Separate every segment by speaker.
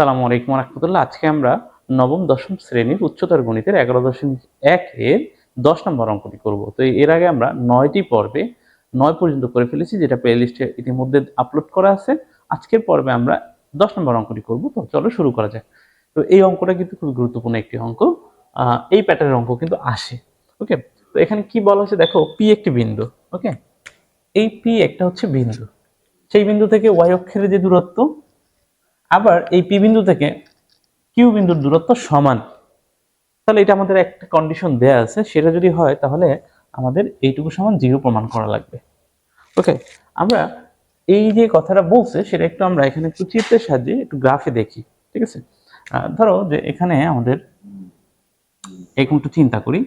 Speaker 1: সালামু আলাইকুম রহমতুল্লাহ। আজকে আমরা নবম, দশম শ্রেণির উচ্চতর গণিতের এগারো দশমিক এক এর দশ নম্বর অঙ্কটি করব। তো এর আগে আমরা নয়টি পর্বে নয় পর্যন্ত করে ফেলেছি, যেটা প্লে লিস্টে ইতিমধ্যে আপলোড করা আছে। আজকের পর্বে আমরা দশ নম্বর অঙ্কটি করব। তো চলো শুরু করা যাক। তো এই অঙ্কটা কিন্তু খুব গুরুত্বপূর্ণ একটি অঙ্ক। এই প্যাটার্নের অঙ্ক কিন্তু আসে। ওকে? তো এখানে কি বলা হচ্ছে দেখো পি একটি বিন্দু, ওকে? এই পি একটা হচ্ছে বিন্দু। সেই বিন্দু থেকে ওয়াই অক্ষের যে দূরত্ব আবার এই পি বিন্দু থেকে কিউ বিন্দুর দূরত্ব সমান। তাহলে এটা আমাদের একটা কন্ডিশন দেয়া আছে, সেটা যদি হয় তাহলে আমাদের এইটুকু সমান জিরো প্রমাণ করা লাগবে। ওকে আমরা এই যে কথাটা বলছে, সেটা একটু আমরা এখানে একটু চিত্রের সাহায্যে একটু গ্রাফে দেখি, ঠিক আছে? ধরো যে এখানে আমাদের এরকম একটু চিন্তা করি।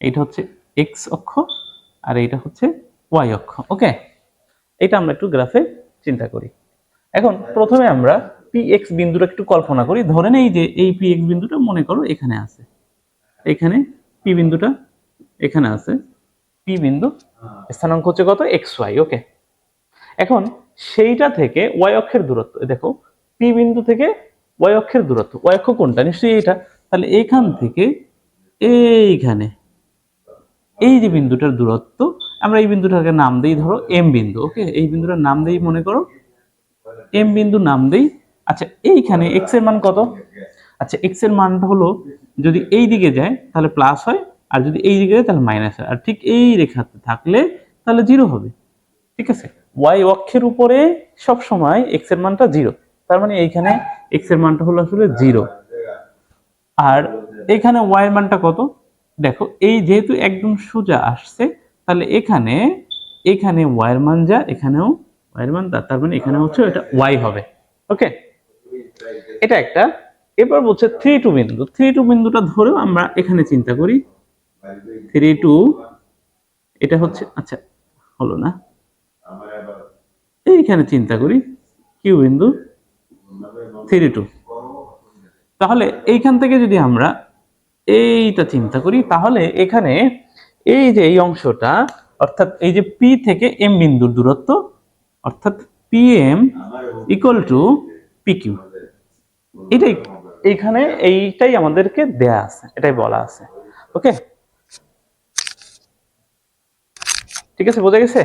Speaker 1: এটা হচ্ছে এক্স অক্ষ আর এইটা হচ্ছে ওয়াই অক্ষ ওকে এটা আমরা একটু গ্রাফে চিন্তা করি। এখন প্রথমে আমরা পি এক্স বিন্দুটা একটু কল্পনা করি। ধরে নেই যে এই পি এক্স বিন্দুটা মনে করো এখানে আছে। এখানে পি বিন্দুটা এখানে আছে। পি বিন্দু স্থানাঙ্ক হচ্ছে কত? এক্স ওয়াই ওকে এখন সেইটা থেকে ওয়াই অক্ষের দূরত্ব দেখো পি বিন্দু থেকে ওয়াই অক্ষের দূরত্ব ওয়াই অক্ষ কোনটা? নিশ্চয়ই এইটা। তাহলে এইখান থেকে এইখানে এই যে বিন্দুটার দূরত্ব আমরা এই বিন্দুটাকে নাম দিই ধরো এম বিন্দু ওকে এই বিন্দুটার নাম দিই মনে করো এম বিন্দু নাম দেই। আচ্ছা এইখানে এক্সের মান কত? আচ্ছা এক্সের মানটা হলো যদি এই দিকে যায়, তাহলে প্লাস হয়, আর যদি এই দিকে যায়, তাহলে মাইনাস হয়। আর ঠিক এই রেখাতে থাকলে তাহলে জিরো হবে। ঠিক আছে? ওয়াই অক্ষের উপরে সব সময় এক্সের মানটা জিরো তার মানে এইখানে এক্সের মানটা হলো আসলে জিরো আর এখানে ওয়াই এর মানটা কত? দেখো, এই যেহেতু একদম সোজা আসছে, তাহলে এখানে এখানে ওয়াই এর মান যা, এখানেও এর মান তা তার মানে এখানে হচ্ছে এটা ওয়াই হবে। ওকে এটা একটা। এবার বলছে থ্রি টু বিন্দু। থ্রি টু বিন্দুটা ধরেও আমরা এখানে চিন্তা করি। থ্রি টু এটা হচ্ছে আচ্ছা হলো না। এইখানে চিন্তা করি। কিউ বিন্দু থ্রি টু তাহলে এইখান থেকে যদি আমরা এইটা চিন্তা করি, তাহলে এখানে এই যে এই অংশটা, অর্থাৎ এই যে পি থেকে এম বিন্দুর দূরত্ব অর্থাৎ P M equal to P Q এটাই এইখানে এইটাই আমাদেরকে দেয়া আছে, এটাই বলা আছে। ওকে ঠিক আছে, বোঝা গেছে?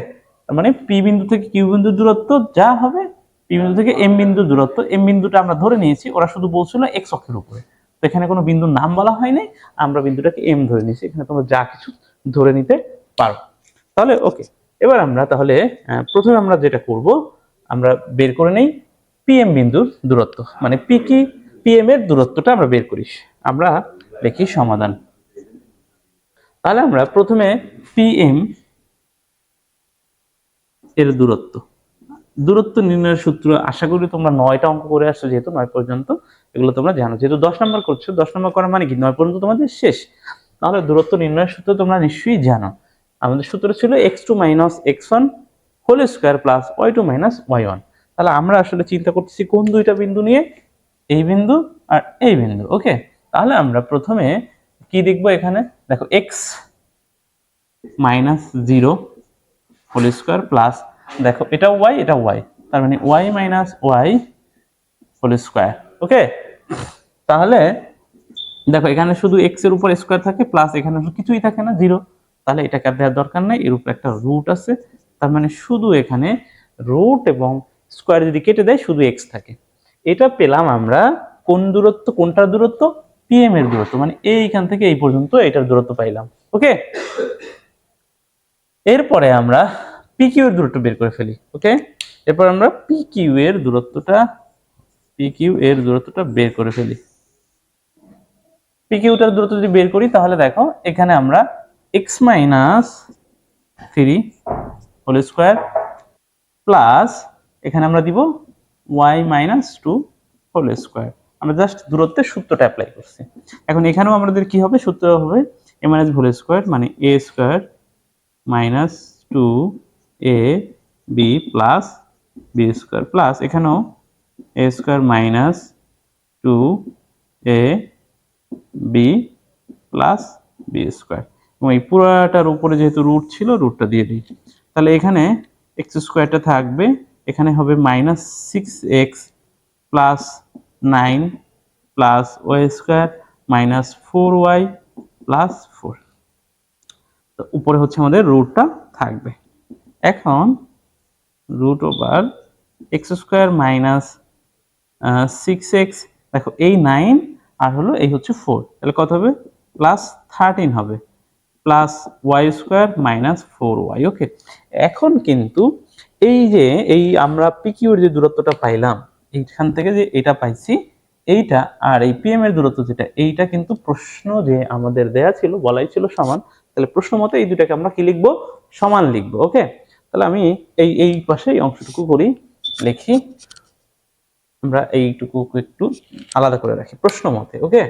Speaker 1: তার মানে পি বিন্দু থেকে কিউ বিন্দুর দূরত্ব যা হবে পি বিন্দু থেকে এম বিন্দুর দূরত্ব এম বিন্দুটা আমরা ধরে নিয়েছি, ওরা শুধু বলছিল এক্স অক্ষের উপরে। তো এখানে কোনো বিন্দুর নাম বলা হয়নি আমরা বিন্দুটাকে এম ধরে নিয়েছি, এখানে তোমরা যা কিছু ধরে নিতে পারো। তাহলে ওকে এবার আমরা তাহলে প্রথমে আমরা যেটা করব, আমরা বের করে নেই পিএম বিন্দুর দূরত্ব। মানে পি কি? পিএম এর দূরত্বটা আমরা বের করি। আমরা দেখি সমাধান। তাহলে আমরা প্রথমে পিএম এর দূরত্ব। দূরত্ব নির্ণয়ের সূত্র, আশা করি তোমরা নয়টা অঙ্ক করে আসছো যেহেতু, নয় পর্যন্ত। এগুলো তোমরা জানো। যেহেতু দশ নম্বর করছ, দশ নম্বর করা মানে কি? নয় পর্যন্ত তোমাদের শেষ। তাহলে দূরত্ব নির্ণয়ের সূত্র তোমরা নিশ্চয়ই জানো। আমাদের সূত্র ছিল x two minus x one whole square plus y two minus y one তাহলে আমরা আসলে চিন্তা করতেছি কোন দুইটা বিন্দু নিয়ে? এই বিন্দু আর এই বিন্দু ওকে তাহলে আমরা প্রথমে কি দেখব এখানে? দেখো x minus zero whole square plus দেখো এটা ওয়াই এটা ওয়াই তার মানে y minus y whole square okay তাহলে দেখো এখানে শুধু এক্সের উপর স্কোয়ার থাকে প্লাস এখানে কিছুই থাকে না জিরো তাহলে এটাকে আর দেওয়ার দরকার নেই। এর উপর একটা রুট আছে। তার মানে শুধু এখানে রুট এবং স্কোয়ার যদি কেটে দেয়, শুধু এক্স থাকে। এটা পেলাম আমরা কোন দূরত্ব, কোনটার দূরত্ব? পিএম এর দূরত্ব। মানে এইখান থেকে এই পর্যন্ত এটার দূরত্ব পাইলাম। ওকে? এরপরে আমরা পি কিউ এর দূরত্ব বের করে ফেলি। ওকে? এরপর আমরা পি কিউ এর দূরত্বটা পি কিউ এর দূরত্বটা বের করে ফেলি। পি কিউটার দূরত্ব যদি বের করি, তাহলে দেখো এখানে আমরা x minus three whole square plus এখানে আমরা দিব y minus two whole square আমরা জাস্ট দূরত্বের সূত্রটা অ্যাপ্লাই করছি। এখন এখানেও আমাদের কি হবে? সূত্র হবে এ মাইনাস হোল স্কোয়ার মানে a square minus two a b plus b square plus এখানেও a square minus two a b plus b square এবং এই পুরাটার উপরে যেহেতু রুট ছিল রুটটা দিয়ে দিই তাহলে এখানে এক্স স্কোয়ারটা থাকবে, এখানে হবে minus six x plus nine plus y square minus four y plus four তো উপরে হচ্ছে আমাদের রুটটা থাকবে। এখন root over x square minus six x দেখো এই নাইন আর হলো এই হচ্ছে ফোর তাহলে কত হবে? প্লাস থার্টিন হবে। Plus y square minus four y okay এখন কিন্তু এই যে, এই আমরা পিকিউর যে দূরত্বটা পাইলাম, এইখান থেকে যে এটা পাইছি, এইটা আর এই পিএম এর দূরত্ব যেটা, এইটা কিন্তু প্রশ্ন যে আমাদের দেয়া ছিল, বলাই ছিল সমান, তাহলে প্রশ্ন মতে এই দুটাকে আমরা কি লিখব? সমান লিখব ওকে তাহলে আমি এই এই পাশে এই অংশটুকু করি, লিখি, আমরা এইটুকু একটু আলাদা করে রাখি, প্রশ্ন মতে ওকে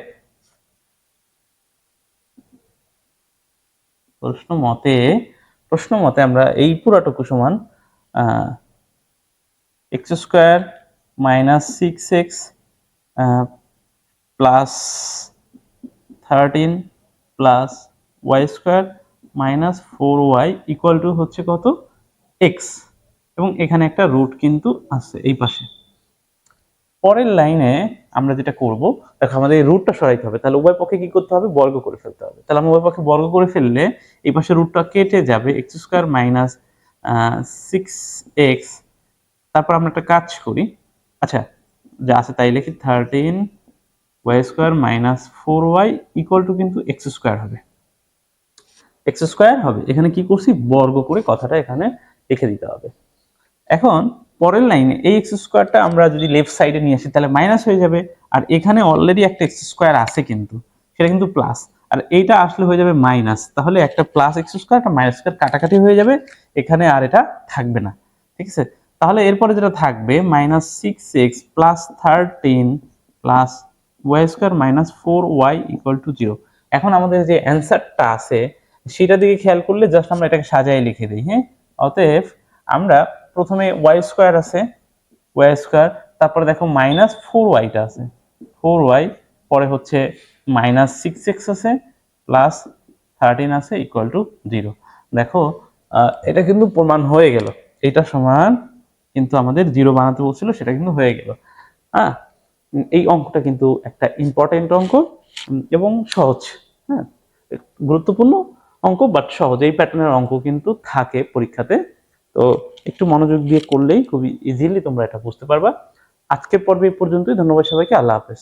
Speaker 1: প্রশ্ন মতে প্রশ্ন মতে আমরা এই পুরাটুকু সমান x square minus six x plus thirteen plus y square minus four y equal to হচ্ছে কত? এক্স এবং এখানে একটা রুট কিন্তু আছে এই পাশে। পরের লাইনে আমরা যেটা করব, দেখো আমাদের এই রুটটা সরাইতে হবে, তাহলে উভয় পক্ষে কি করতে হবে? বর্গ করে ফেলতে হবে। তাহলে আমরা উভয় পক্ষে বর্গ করে ফেললে এই পাশে রুটটা কেটে যাবে x square minus six x তারপর আমরা একটা কাজ করি। আচ্ছা যা আছে তাই লিখি thirteen y square minus four y equal to কিন্তু এক্স স্কোয়ার হবে। এক্স স্কোয়ার হবে, এখানে কি করছি? বর্গ করে কথাটা এখানে লিখে দিতে হবে। এখন পরের লাইনে এই এক্স স্কোয়ারটা আমরা যদি লেফট সাইডে নিয়ে আসি, তাহলে মাইনাস হয়ে যাবে। আর এখানে অলরেডি একটা এক্স স্কোয়ার আছে কিন্তু, সেটা কিন্তু প্লাস আর এইটা আসলে হয়ে যাবে মাইনাস তাহলে একটা প্লাস এক্স স্কোয়ার একটা মাইনাস স্কোয়ার কাটাকাটি হয়ে যাবে। এখানে আর এটা থাকবে না। ঠিক আছে? তাহলে এরপরে যেটা থাকবে minus six x plus thirteen plus y square minus four y equal to zero এখন আমাদের যে অ্যান্সারটা আছে, সেটা দিকে খেয়াল করলে জাস্ট আমরা এটাকে সাজায় লিখে দিই হ্যাঁ? অতএব আমরা প্রথমে ওয়াই স্কোয়ার আছে ওয়াই স্কোয়ার তারপরে দেখো মাইনাস ফোর ওয়াইটা আছে। ফোর ওয়াই পরে হচ্ছে মাইনাস সিক্স এক্স আছে প্লাস থার্টিন আছে ইকুয়াল টু জিরো দেখো এটা কিন্তু প্রমাণ হয়ে গেল। এটা সমান কিন্তু আমাদের জিরো বানাতে বলছিল, সেটা কিন্তু হয়ে গেল। হ্যাঁ এই অঙ্কটা কিন্তু একটা ইম্পর্টেন্ট অঙ্ক এবং সহজ হ্যাঁ? গুরুত্বপূর্ণ অঙ্ক বাট সহজ। এই প্যাটার্নের অঙ্ক কিন্তু থাকে পরীক্ষাতে। তো একটু মনোযোগ দিয়ে করলেই খুবই ইজিলি তোমরা এটা বুঝতে পারবা। আজকের পর্বে এই পর্যন্তই। ধন্যবাদ সবাইকে। আল্লাহ হাফেজ।